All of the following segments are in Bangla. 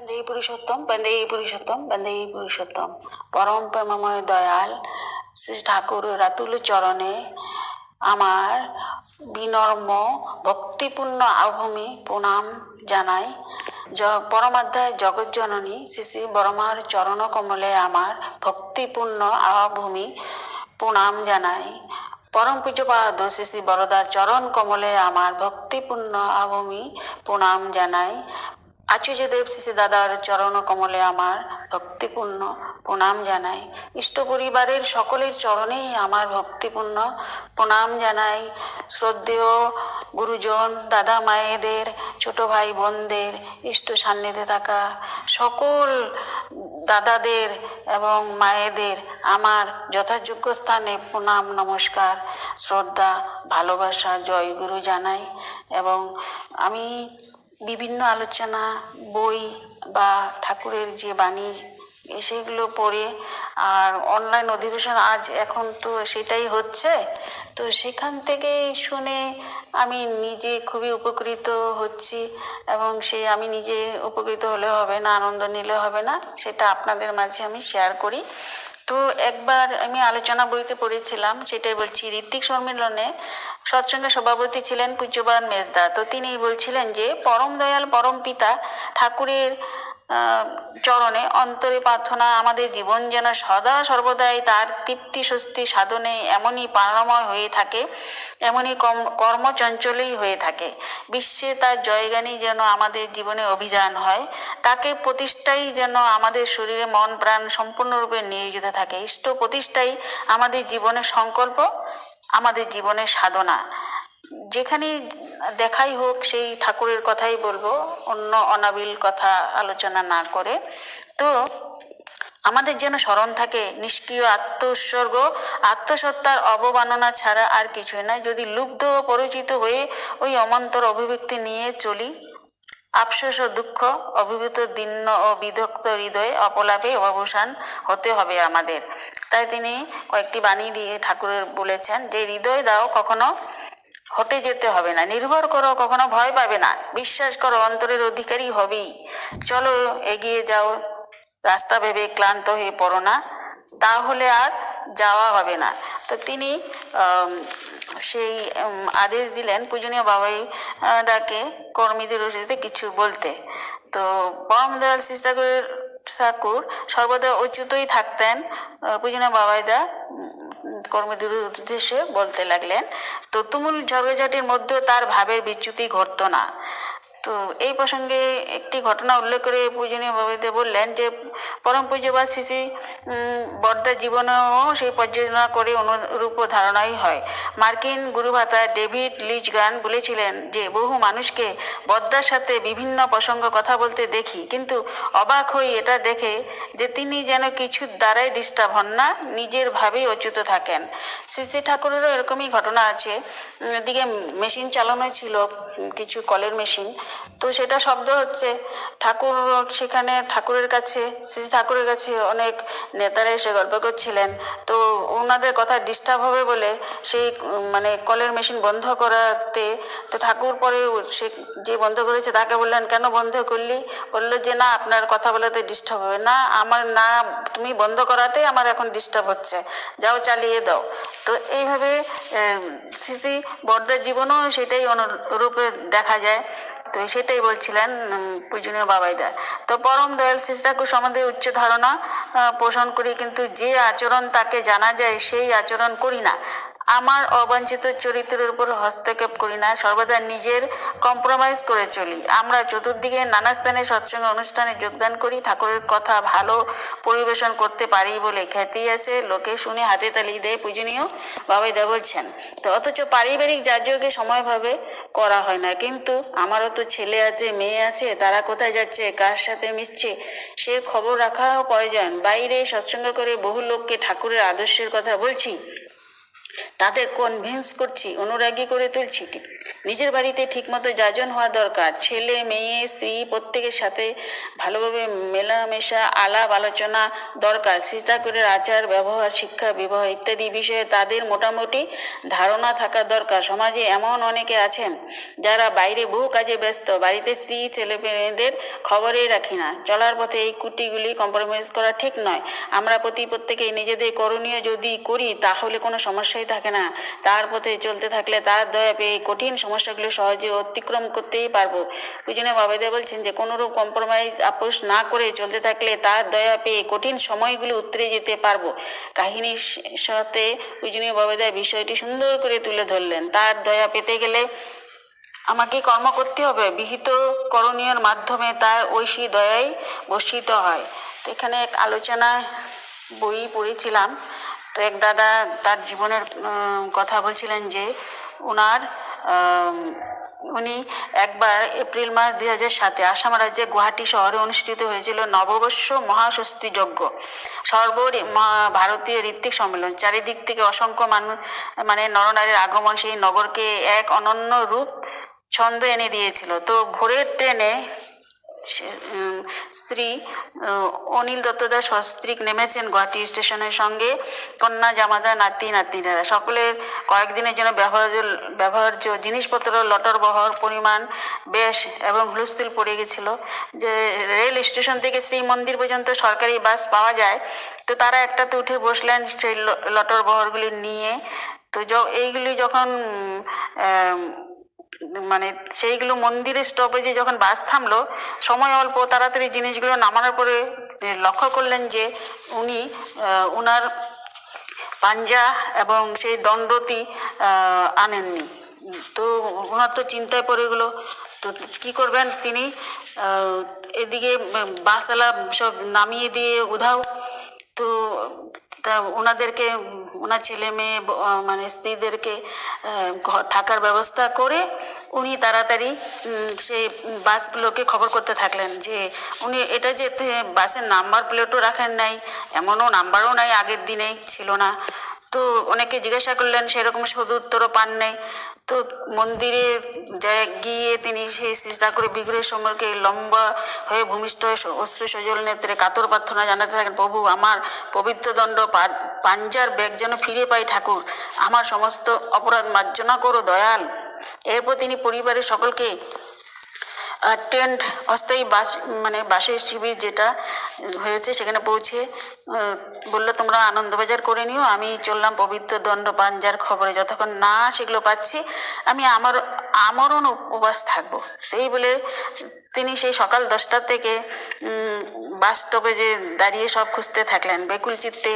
বন্দে পুরুষোত্তম বন্দে পুরুষোত্তম বন্দে পুরুষোত্তম পরম প্রেমময় দয়াল শ্রী ঠাকুর রাতুল চরণে আমার বিনর্ম ভক্তিপূর্ণ আভূমি প্রণাম জানাই পরমাধ্যায় জগজ্জননী শ্রী শ্রী বরমার চরণ কমলে আমার ভক্তিপূর্ণ আভূমি প্রণাম জানাই পরম পূজ্যপাদ শ্রী শ্রী বরদার চরণ কমলে আমার ভক্তিপূর্ণ আভূমি প্রণাম জানাই আচার্যদেব শ্রী দাদার চরণ কমলে আমার ভক্তিপূর্ণ প্রণাম জানাই। ইষ্ট পরিবারের সকলের চরণেই আমার ভক্তিপূর্ণ প্রণাম জানাই। শ্রদ্ধেয় গুরুজন, দাদা মায়েদের, ছোট ভাই বোনদের, ইষ্ট সান্নিধ্যে থাকা সকল দাদাদের এবং মায়েদের আমার যথাযোগ্য স্থানে প্রণাম, নমস্কার, শ্রদ্ধা, ভালোবাসা, জয়গুরু জানাই এবং আমি বিভিন্ন আলোচনা, বই বা ঠাকুরের যে বাণী, এ সেগুলো পড়ে, আর অনলাইন অধিবেশন আজ এখন তো সেটাই হচ্ছে। তো সেখান থেকে শুনে আমি নিজে খুবই উপকৃত হচ্ছি এবং সে আমি নিজে উপকৃত হলে হবে না, আনন্দ নিলে হবে না, সেটা আপনাদের মাঝে আমি শেয়ার করি। তো একবার আমি আলোচনা বইতে পড়েছিলাম, সেটাই বলছি, ঋত্বিক সম্মেলনে সৎসঙ্গে সভাপতি ছিলেন পূজ্যবান মেজদা। তো তিনি বলছিলেন যে, পরম দয়াল, পরম পিতা ঠাকুরের চরণে অন্তরে প্রার্থনা, আমাদের জীবন যেন সদা সর্বদাই তার তৃপ্তি, স্বস্তি, সাধনে এমনই প্রাণময় হয়ে থাকে, এমনই কম- কর্মচঞ্চলই হয়ে থাকে। বিশ্বে তার জয়গানই যেন আমাদের জীবনে অভিযান হয়। তাকে প্রতিষ্ঠাই যেন আমাদের শরীরে মন প্রাণ সম্পূর্ণরূপে নিয়োজিত থাকে। ইষ্ট প্রতিষ্ঠাই আমাদের জীবনের সংকল্প, আমাদের জীবনের সাধনা। যেখানেই দেখাই হোক, সেই ঠাকুরের কথাই বলব, অন্য অনাবিল কথা আলোচনা না করে। তো, আমাদের যেন স্মরণ থাকে, নিষ্ক্রিয় আত্ম উৎসর্গ আত্মসত্তার অবমাননা ছাড়া আর কিছুই নয়। যদি লুব্ধ ও পরিচিত হয়ে ওই অমন্তর অভিব্যক্তি নিয়ে চলি, আফসোস ও দুঃখ, অভিভূত দীর্ণ ও বিধক্ত হৃদয়ে অপলাপে অবসান হতে হবে আমাদের। তাই তিনি কয়েকটি বাণী দিয়ে ঠাকুরের বলেছেন যে, হৃদয় দাও কখনো হটে যেতে হবে না। নির্ভর করো, কখনো ভয় পাবে না। বিশ্বাস করো, অন্তরের অধিকারী হবেই। চলো, এগিয়ে যাও। রাস্তা ভেবে ক্লান্ত হয়ে পড়ো না। তাহলে আর যাওয়া হবে না। তো তিনি সেই আদেশ দিলেন পূজনীয় বাবাই ডাকে কর্মীদের উচিত কিছু বলতে। তো পরম দয়াল শিষ্টাকুর ঠাকুর সর্বদা অচ্যুতই থাকতেন। পূজনা বাবাইদা কর্মীদের উদ্দেশ্যে বলতে লাগলেন তো তুমুল ঝগড়াঝাটির মধ্যেও তার ভাবের বিচ্যুতি ঘটত না। তো এই প্রসঙ্গে একটি ঘটনা উল্লেখ করে পূজনীয় বাবাইদে বললেন যে, পরম পূজ্যবাদ শিশি বর্দার জীবনেও সেই পর্যালোচনা করে অনুরূপ ধারণাই হয়। মার্কিন গুরুভাতা ডেভিড লিচগান বলেছিলেন যে, বহু মানুষকে বদ্দার সাথে বিভিন্ন প্রসঙ্গ কথা বলতে দেখি, কিন্তু অবাক হই এটা দেখে যে তিনি যেন কিছুর দ্বারাই ডিস্টার্ব হন না, নিজের ভাবেই অচ্যুত থাকেন। শ্রী শ্রী ঠাকুরেরও এরকমই ঘটনা আছে। এদিকে মেশিন চালানো ছিল কিছু কলের মেশিন। তো সেটা শব্দ হচ্ছে। ঠাকুর সেখানে ঠাকুরের কাছে, শ্রী ঠাকুরের কাছে অনেক নেতারা এসে গল্প করছিলেন। তো ওনাদের কথা ডিস্টার্ব হবে বলে সেই মানে কলের মেশিন বন্ধ করাতে, তো ঠাকুর পরে সে যে বন্ধ করেছে তাকে বললেন, কেন বন্ধ করলি? বলল যে, না, আপনার কথা বলাতে ডিস্টার্ব হবে না। আমার না, তুমি বন্ধ করাতে আমার এখন ডিস্টার্ব হচ্ছে। যাও, চালিয়ে দাও। তো এইভাবে সিসি বর্দার জীবনেও সেটাই অনুরূপে দেখা যায়। তো সেটাই বলছিলেন পূজনীয় বাবাইদা। তো পরম দয়াল ঠাকুর সম্বন্ধে উচ্চ ধারণা পোষণ করি, কিন্তু যে আচরণ তাকে জানা যায়, সেই আচরণ করি না। আমার অবাঞ্ছিত চরিত্রের উপর হস্তক্ষেপ করি না, সর্বদা নিজের কম্প্রোমাইজ করে চলি। আমরা চতুর্দিকে নানা স্থানে সৎসঙ্গ অনুষ্ঠানে যোগদান করি, ঠাকুরের কথা ভালো পরিবেশন করতে পারি বলে খ্যাতি আছে। লোকে শুনে হাতে তালি দেয় পূজনীয় বাবাইদা বলছেন। তো অথচ পারিবারিক যাজকে সময়ভাবে করা হয় না। কিন্তু আমারও তো ছেলে আছে, মেয়ে আছে, তারা কোথায় যাচ্ছে, কার সাথে মিশছে, সে খবর রাখাও প্রয়োজন বাইরে সৎসঙ্গ করে বহু লোককে ঠাকুরের আদর্শের কথা বলছি। তাদের কনভিন্স করছি, অনুরাগী করে তুলছি নিজের বাড়িতে ঠিকমতো যাজন হওয়া দরকার। ছেলে, মেয়ে, স্ত্রী প্রত্যেকের সাথে ভালোভাবে মেলামেশা, আলাপ আলোচনা দরকার। শিষ্টাচারের আচার, ব্যবহার, শিক্ষা, বিবাহ ইত্যাদি বিষয়ে তাদের মোটামুটি ধারণা থাকা দরকার। সমাজে এমন অনেকে আছেন যারা বাইরে বহু কাজে ব্যস্ত, বাড়িতে স্ত্রী ছেলে মেয়েদের খবরেই রাখি না। চলার পথে এই কুটিগুলি কম্প্রোমাইজ করা ঠিক নয়। আমরা প্রতি প্রত্যেকে নিজেদের করণীয় যদি করি, তাহলে কোনো সমস্যাই থাকে না। তার পথে চলতে থাকলে তার দয়া পেয়ে কঠিন সমস্যাগুলো সহজে অতিক্রম করতেই পারব। পূজনীয় বাবাদা বলছেন যে, কোনোরূপ কম্প্রোমাইজ আপোষ না করে চলতে থাকলে তার দয়া পেয়ে কঠিন সময়গুলো উতরে যেতে পারব। কাহিনীর সাথে পূজনীয় বাবাদা বিষয়টি সুন্দর করে তুলে ধরলেন। তার দয়া পেতে গেলে আমাকে কর্ম করতে হবে। বিহিত করণীয়র মাধ্যমে তার ঐশী দয়াই বর্ষিত হয়। এখানে এক আলোচনায় বই পড়েছিলাম। এক দাদা তার জীবনের কথা বলছিলেন যে ওনার উনি একবার এপ্রিল মাস দুই হাজার সাতে আসাম রাজ্যে গুয়াহাটি শহরে অনুষ্ঠিত হয়েছিল নববর্ষ মহাষষ্ঠী যজ্ঞ। সর্ব ভারতীয় ঋত্বিক সম্মেলন। চারিদিক থেকে অসংখ্য মানুষ মানে নরনারীর আগমন সেই নগরকে এক অনন্য রূপ ছন্দ এনে দিয়েছিল। তো ভোরের ট্রেনে স্ত্রী অনিল দত্তদাস সস্ত্রীক নেমেছেন গুয়াহাটি স্টেশনের সঙ্গে, কন্যা জামাতা, নাতি, নাতিনারা। সকলের কয়েকদিনের জন্য ব্যবহার্য ব্যবহার্য জিনিসপত্র, লটর বহর পরিমাণ বেশ এবং হুলস্থুল পড়ে গেছিল। যে রেল স্টেশন থেকে শ্রী মন্দির পর্যন্ত সরকারি বাস পাওয়া যায়, তো তারা একটাতে উঠে বসলেন সেই লটর বহরগুলি নিয়ে। তো এইগুলি যখন মানে সেইগুলো মন্দিরের স্টপেজে যখন বাস থামলো সময় অল্প তাড়াতাড়ি জিনিসগুলো নামানোর পরে লক্ষ্য করলেন যে উনি উনার পাঞ্জা এবং সেই দণ্ডটি আহ, আনেননি। তো ওনার তো চিন্তায় পড়ে গেলো তো কী করবেন তিনি? এদিকে বাসওয়ালা সব নামিয়ে দিয়ে উধাও। তো তা ওনাদেরকে ওনার ছেলে মেয়ে মানে স্ত্রীদেরকে ঘর থাকার ব্যবস্থা করে উনি তাড়াতাড়ি সেই বাসগুলোকে খবর করতে থাকলেন যে উনি এটা যে বাসের নাম্বার প্লেটও রাখেন নাই, এমনও নাম্বারও নাই আগের দিনে ছিল না। তো অনেকে জিজ্ঞাসা করলেন, সেরকম শুধু উত্তরও পান নাই তো মন্দিরে গিয়ে তিনি সেই চেষ্টা করে বিগ্রহের সম্পর্কে লম্বা হয়ে ভূমিষ্ঠ হয়ে অশ্রু সজল নেত্রে কাতর প্রার্থনা জানাতে থাকেন, প্রভু, আমার পবিত্র দণ্ড পাঞ্জার ব্যাগ যেন ফিরে পাই ঠাকুর। আমার সমস্ত অপরাধ মার্জনা করো দয়াল। এরপর তিনি পরিবারের সকলকে টেন্ট অস্থায়ী বাস মানে বাসের শিবির যেটা হয়েছে সেখানে পৌঁছে বলল, তোমরা আনন্দবাজার করে নিও, আমি চললাম পবিত্র দণ্ড পাঞ্জার খবরে যতক্ষণ না সেগুলো পাচ্ছি, আমি আমার আমরণ উপবাস থাকব। এই বলে তিনি সেই সকাল দশটা থেকে বাস স্টপেজে দাঁড়িয়ে সব খুঁজতে থাকলেন, বেকুল চিত্তে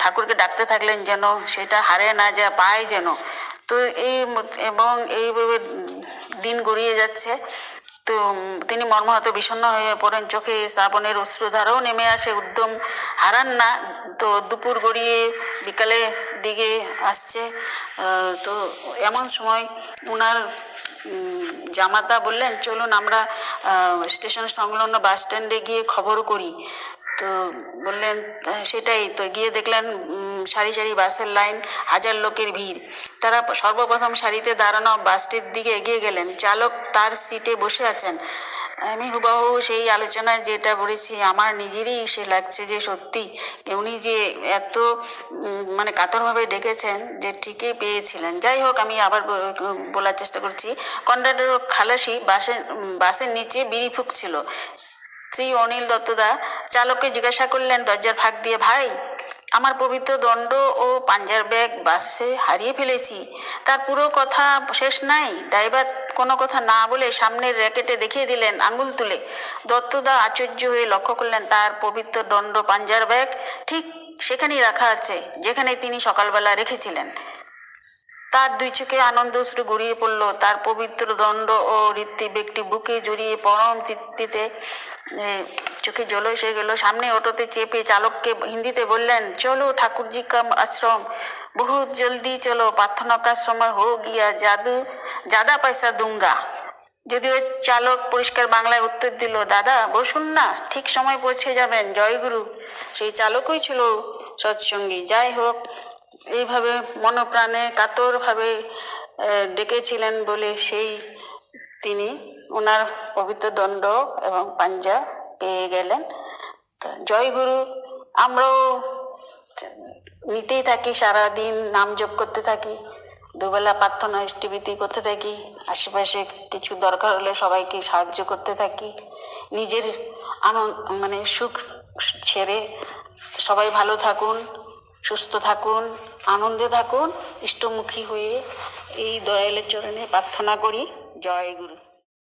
ঠাকুরকে ডাকতে থাকলেন যেন সেটা হারে না যা পায় যেন। তো এই এবং এইভাবে দিন গড়িয়ে যাচ্ছে। তো তিনি মর্মাহত বিষণ্ণ হয়ে পড়েন চোখে, শ্রাবণের অশ্রুধারাও নেমে আসে উদ্যম, হারান না। তো দুপুর গড়িয়ে বিকালে দিকে আসছে তো এমন সময় ওনার জামাতা বললেন, চলুন আমরা স্টেশন সংলগ্ন বাস স্ট্যান্ডে গিয়ে খবর করি। তো বললেন, সেটাই। তো গিয়ে দেখলেন সারি সারি বাসের লাইন, হাজার লোকের ভিড়। তারা সর্বপ্রথম সারিতে দাঁড়ানো বাসটির দিকে এগিয়ে গেলেন। চালক তার সিটে বসে আছেন। আমি হুবাহু সেই আলোচনায় যেটা বলেছি, আমার নিজেরই সে লাগছে যে সত্যি উনি যে এত মানে কাতরভাবে ডেকেছেন যে ঠিকই পেয়েছিলেন। যাই হোক, আমি আবার বলার চেষ্টা করছি। কন্ডাক্টর খালাসি বাসের বাসের নিচে বিড়ি ফুঁকছিল। শ্রী অনিল দত্তদা, চালককে জিজ্ঞাসা করলেন, দরজার ফাঁক দিয়ে ভাই, আমার পবিত্র দণ্ড ও পাঞ্জার ব্যাগ বাসে হারিয়ে ফেলেছি। তার পুরো কথা শেষ নাই? ড্রাইভার কোনো কথা না বলে সামনের র্যাকেটে দেখিয়ে দিলেন আঙুল তুলে। দত্তদা আশ্চর্য হয়ে লক্ষ্য করলেন তার পবিত্র দণ্ড পাঞ্জার ব্যাগ। ঠিক সেখানেই রাখা আছে, যেখানে তিনি সকালবেলা রেখেছিলেন। তার দুই চোখে আনন্দ অশ্রু গড়িয়ে পড়ল। তার পবিত্র দণ্ড ও ব্যক্তি বুকে জড়িয়ে পরম তৃপ্তিতে চোখে জল এসে গেল। সামনে অটোতে চেপে চালককে হিন্দিতে বললেন, চলো ঠাকুরজি কাম আশ্রম, বহুত জলদি চলো প্রার্থনা কার সময় হো গিয়া জাদু, জাদা পয়সা দুঙ্গা। যদিও চালক পরিষ্কার বাংলায় উত্তর দিল, দাদা, বসুন না, ঠিক সময় পৌঁছে যাবেন, জয়গুরু। সেই চালকই ছিল সৎসঙ্গী। যাই হোক এইভাবে মনপ্রাণে কাতরভাবে ডেকেছিলেন বলে সেই তিনি ওনার পবিত্র দণ্ড এবং পাঞ্জা পেয়ে গেলেন। জয় গুরু, আমরাও নিতেই থাকি, সারাদিন নাম জপ করতে থাকি, দুবেলা প্রার্থনা ইষ্টিভীতি করতে থাকি, আশেপাশে কিছু দরকার হলে সবাইকে সাহায্য করতে থাকি, নিজের আনন্দ মানে সুখ ছেড়ে সবাই ভালো থাকুন। সুস্থ থাকুন আনন্দে থাকুন ইষ্টমুখী হয়ে এই দয়ালের চরণে প্রার্থনা করি। জয় গুরু।